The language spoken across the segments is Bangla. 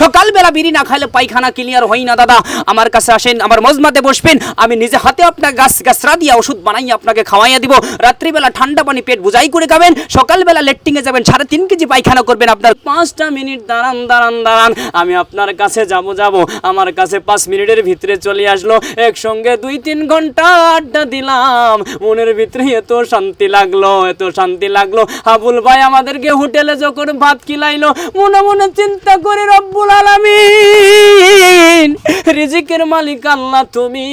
সকালবেলা বিড়ি না খাইলে পায়খানা ক্লিয়ার হয় না, দাদা। আমার কাছে আসেন, আমার মজমাতে বসবেন। আমি নিজে হাতে আপনার গাছ, গাছরা দিয়ে ওষুধ বানাই আপনাকে খাওয়াইয়া দিব। রাত্রিবেলা ঠান্ডা পানি পেট বুঝাই করে খাবেন। সকালবেলা লেট্টিংয়ে যাবেন, সাড়ে তিন কেজি পায়খানা করবেন আপনার। পাঁচটা মিনিট দাঁড়ান দাঁড়ান দাঁড়ান। আমি আপনার কাছে যাব যাব। আমার কাছে পাঁচ মিনিটের ভিতরে চলে আসলো। একসঙ্গে দুই তিন ঘণ্টা আড্ডা দিলাম। মনের ভিতরে এত শান্তি লাগল, এত শান্তি লাগল। হাবুল ভাই আমাদেরকে হোটেলে যখন ভাত খিলাইলো, মনে মনে চিন্তা করে রব্বুল আলামিন। রিজিকের মালিক আল্লাহ তুমি।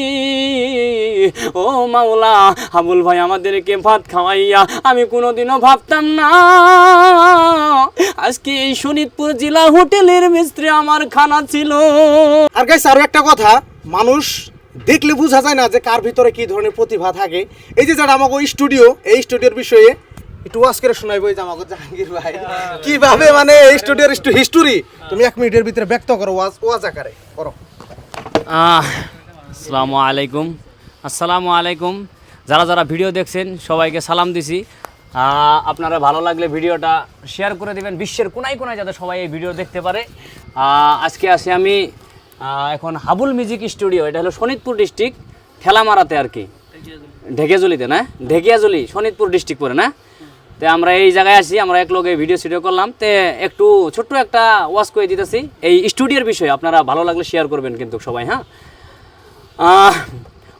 ও মাওলা, হাবুল ভাই আমাদেরকে ভাত খাওয়াইয়া আমি কোনোদিনও ভাবতাম না। আজকে এই শোনিতপুর জেলা হোটেলের মিস্ত্রি আমার খানা ছিল। আর গাইস আরও একটা কথা, মানুষ দেখলে বোঝা যায় না যে কার ভিতরে কি ধরনের প্রতিভা থাকে। এই যে যারা আমাকে স্টুডিও এই স্টুডিওর বিষয়ে একটু ওয়াজ করে শোনাইবো এই আমাকে জাহাঙ্গীর ভাই। কীভাবে মানে এই স্টুডিওর একটু হিস্টোরি তুমি এক মিনিটের ভিতরে ব্যক্ত করো ওয়াজ ওয়াজ আকারে করো। আসসালামু আলাইকুম। আসসালামু আলাইকুম। যারা যারা ভিডিও দেখছেন সবাইকে সালাম দিছি। আপনারা ভালো লাগলে ভিডিওটা শেয়ার করে দিবেন। বিশ্বের কোনায় কোনায় যাতে সবাই এই ভিডিও দেখতে পারে। আহ, আজকে আসি আমি এখন হাবুল মিউজিক স্টুডিও এটা হলো শোনিতপুর ডিস্ট্রিক্ট ঠেলামারাতে আর কি। ঢেকিয়াজুলিতে না? ঢেকিয়াজুলি শোনিতপুর ডিস্ট্রিক্ট পরে না? তো আমরা এই জায়গায় আসি আমরা এক লগে ভিডিও সিডিও করলাম। তে একটু ছোট্ট একটা ওয়াশ করে দিতেছি। এই স্টুডিওর বিষয়ে আপনারা ভালো লাগলে শেয়ার করবেন কিন্তু সবাই হ্যাঁ?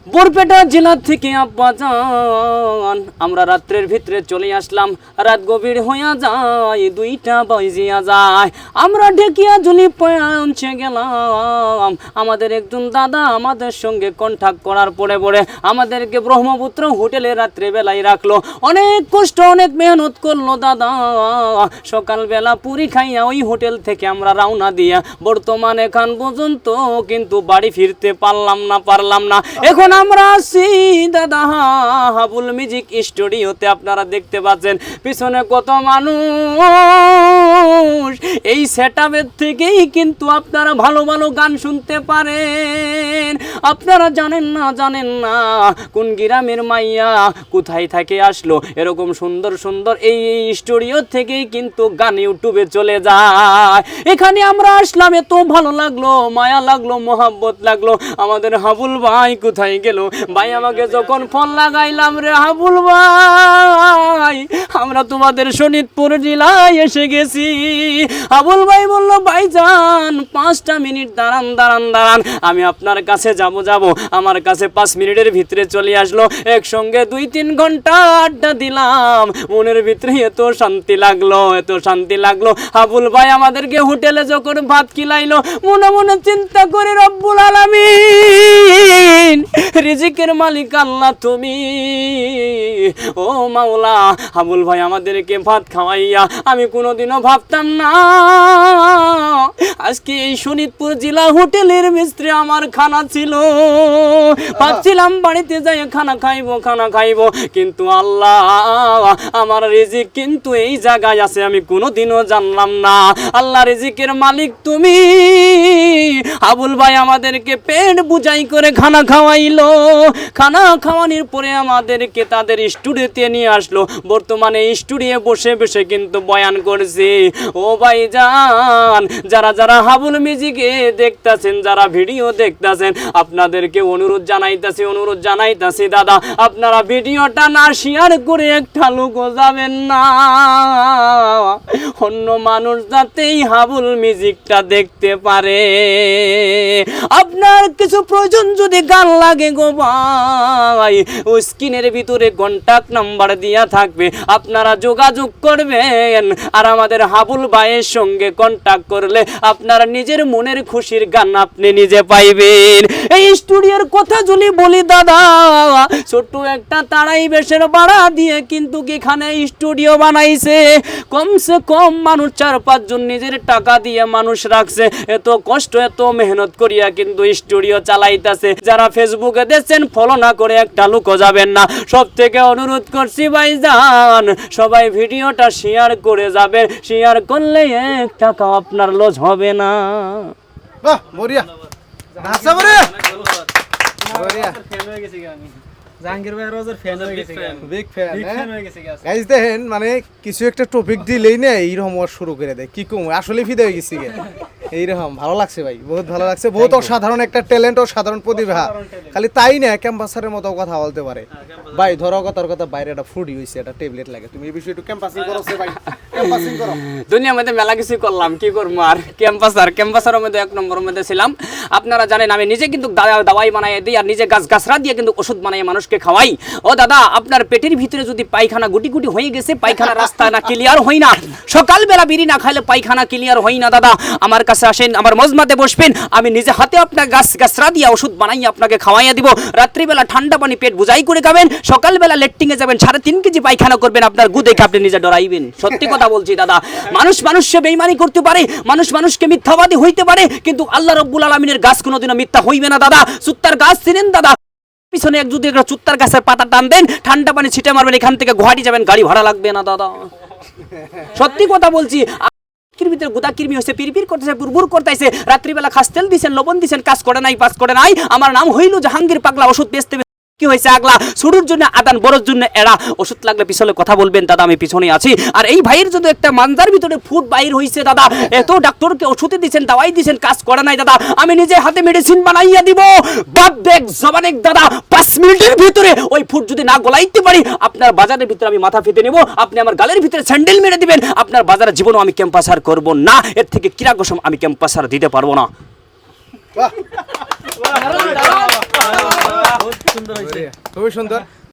বরপেটা জেলা থেকে আব্বাজান আমরা রাত্রের ভিতরে চলে আসলাম। রাত গভীর হইয়া যায়, দুইটা বাজিয়া যায়। আমরা ঢেকিয়া জুলি পৌঁছে গেলাম। আমাদের একজন দাদা আমাদের সঙ্গে কন্ট্যাক্ট করার পরে পরে আমাদেরকে ব্রহ্মপুত্র হোটেলে রাত্রে বেলায় রাখল। অনেক কষ্ট, অনেক মেহনত করল দাদা। সকালবেলা পুরি খাইয়া ওই হোটেল থেকে আমরা রওনা দিয়া, বর্তমান এখান পর্যন্ত কিন্তু বাড়ি ফিরতে পারলাম না পারলাম না। এখন আমরা দাদা হাবুল মিউজিক স্টুডিওতে আপনারা দেখতে পাচ্ছেন, পিছনে কত মানুষ। এই সেট থেকেই কিন্তু আপনারা ভালো ভালো গান শুনতে পারেন। আপনারা জানেন না জানেন না, কোন গ্রামের মাইয়া কোথায় থাকে আসলো? এরকম সুন্দর সুন্দর এই স্টুডিও থেকেই কিন্তু গান ইউটিউবে চলে যায়। এখানে আমরা আসলাম, এত ভালো লাগল, মায়া লাগল, মোহাব্বত লাগল। আমাদের হাবুল ভাই কোথায় গেল ভাই, আমাকে যখন ফোন লাগাইলাম রে হাবুল ভাই, আমরা তোমাদের শোনিতপুর জেলায় এসে গেছি। হাবুল ভাই বলল ভাইজান পাঁচটা মিনিট দাঁড়ান দাঁড়ান দাঁড়ান, আমি আপনার কাছে যাব যাব। আমার কাছে পাঁচ মিনিটের ভিতরে চলে আসলো। একসঙ্গে দুই তিন ঘণ্টা আড্ডা দিলাম। মনের ভিতরে এত শান্তি লাগল, এত শান্তি লাগল। হাবুল ভাই আমাদেরকে হোটেলে যখন ভাত খিলাইলো, মনে মনে চিন্তা করে, রব্বুল আলামিন রিজিকের মালিক আল্লাহ তুমি। ও মাওলা, হাবুল ভাই আমাদেরকে ভাত খাওয়াইয়া আমি কোনোদিনও ভাবতাম না। আজকে এই শোনিতপুর জেলা হোটেলের মিস্ত্রি আমার খানা ছিল। ভাবছিলাম বাড়িতে যাই খানা খাইবো খানা খাইবো, কিন্তু আল্লাহ, আমার রিজিক কিন্তু এই জায়গায় আছে, আমি কোনোদিনও জানলাম না। আল্লাহ রিজিকের মালিক তুমি। আবুল ভাই আমাদেরকে পেট বুঝাই করে খানা খাওয়াইলো। খানা খাওয়ানোর পরে আমাদেরকে তাদের স্টুডিওতে নিয়ে আসলো। বর্তমানে স্টুডিও বসে বসে কিন্তু বয়ান করছে। ও ভাই যান যারা যারা হাবুল মিউজিকে দেখতাছেন, যারা ভিডিও দেখতাছেন, আপনাদেরকে অনুরোধ জানাইতাছি অনুরোধ জানাইতাছি দাদা, আপনারা ভিডিওটা না শেয়ার করে একটা লোকও যাবেন না। অন্য মানুষ যাতেই হাবুল মিউজিকটা দেখতে পারে। আপনার কিছু প্রয়োজন যদি গান লাগে গো ভাই, ও স্ক্রিনের ভিতরে কন্টাক্ট নাম্বার দেওয়া থাকবে, আপনারা যোগাযোগ করবেন আর আমাদের হাবুল ভাইয়ের সঙ্গে কন্টাক্ট করলে আপনারা নিজের মনের খুশির গান আপনি নিজে পাইবেন। এই স্টুডিওর কথা যদি বলি দাদা ছোট্ট একটা তারাই বেশের ভাড়া দিয়ে কিন্তু এখানে স্টুডিও বানাইছে। কমসে কম মানুষ চার পাঁচজন নিজের টাকা দিয়ে মানুষ রাখছে। এত কষ্ট এত মেহনত করিয়া কিন্তু স্টুডিও চালাইতাছে। যারা ফেসবুকে দেখছেন ফলো না করে একটা লুকো যাবেন না। সব থেকে অনুরোধ করছি ভাই যান সবাই ভিডিওটা শেয়ার করে যাবেন। শেয়ার করলে এক টাকা আপনার লস হবে না। বাহ বরিয়া নাচা বরিয়া বরিয়া জাহাঙ্গীর ভাই রোজের ফ্যান হয়ে গেছে বিগ ফ্যান হয়ে? দেখেন মানে কিছু একটা টপিক দিলেই না এইরকম ওয়াজ শুরু করে দেয়। কি কম? আসলে ফিদে হয়ে গেছি এইরকম ভালো লাগছে ভাই বহুত ভালো লাগছে। বহুত অসাধারণ একটা ট্যালেন্ট ও সাধারণ প্রতিভা খালি তাই না ক্যাম্পাসারের মতো কথা বলতে পারে। ভাই ধরো কথার কথা বাইরে একটা ফুডি হইছে একটা ট্যাবলেট লাগে। তুমি এই বিষয়ে একটু ক্যাম্পাসিং করো ভাই। দুনিয়ার মধ্যে মেলা কিছু করলাম, কি করব আর? মধ্যে এক মধ্যে ছিলাম। আপনারা জানেন, আমি নিজে কিন্তু দাওয়াই বানাই দিই আর নিজে গাছ, গাছরা দিয়ে কিন্তু ওষুধ বানাই মানুষকে খাওয়াই। ও দাদা, আপনার পেটের ভিতরে যদি পায়খানা গুটি গুটি হয়ে গেছে পায়খানা রাস্তা না ক্লিয়ার হয় না? সকালবেলা বিড়ি না খাইলে পায়খানা ক্লিয়ার হয় না, দাদা। আমার কাছে আসেন, আমার মজমাতে বসবেন, আমি নিজে হাতে আপনার গাছ, গাছরা দিয়ে ওষুধ বানাই আপনাকে খাওয়াইয়া দিব। রাত্রিবেলা ঠান্ডা পানি পেট বুঝাই করে খাবেন, সকালবেলা লেট্টিংয়ে যাবেন, সাড়ে তিন কেজি পায়খানা করবেন, আপনার গু দেখে আপনি নিজে ডরাইবেন। সত্যি কথা বলছি, দাদা। মানুষ মানুষকে বেইমানি করতে পারে, মানুষ মানুষকে মিথ্যাবাদী হইতে পারে, কিন্তু আল্লাহ রব্বুল আলমিনের গাছ কোনোদিনও মিথ্যা হইবে না, দাদা। সুত্তার গাছ চিনেন দাদা। পিছনে এক যদি একটা চুত্তার গাছের পাতা টান দেন, ঠান্ডা পানি ছিটে মারবেন, এখান থেকে গুহাটি যাবেন, গাড়ি ভাড়া লাগবে না, দাদা। সত্যি কথা বলছি ভিতরে গুদা কিরমি হয়েছে পিরপির করতেছে বুরবুর করতেছে, রাত্রিবেলা খাস তেল দিছেন, লবণ দিছেন, কাজ করে নাই পাস করে নাই, আমার নাম হইল জাহাঙ্গীর পাগলা, ওষুধ বেচতে কি হয়েছে আগলা? শুরুর জন্য আদান, বড়র জন্য এরা ওষুধ লাগলে পিছনে কথা বলবেন, দাদা, আমি পিছনে আছি। আর এই ভাইয়ের যদি একটা মানজার ভিতরে ফুড বাইর হয়েছে দাদা, এত ডাক্তারকে ওষুধে দিছেন, দাওয়াই দিছেন, কাজ করে নাই, দাদা, আমি নিজে হাতে মেডিসিন বানাইয়া দিব। বাদ দেখ জবানেক, দাদা, পাঁচ মিনিটের ভিতরে ওই ফুট যদি না গলাইতে পারি, আপনার বাজারের ভিতরে আমি মাথা ফেতে নেব। আপনি আমার গালের ভিতরে স্যান্ডেল মেরে দিবেন। আপনার বাজারের জীবনও আমি ক্যাম্পাসার করব না। এর থেকে কিরা কিরাগসম আমি ক্যাম্পাসার দিতে পারব না। খুবই সুন্দর।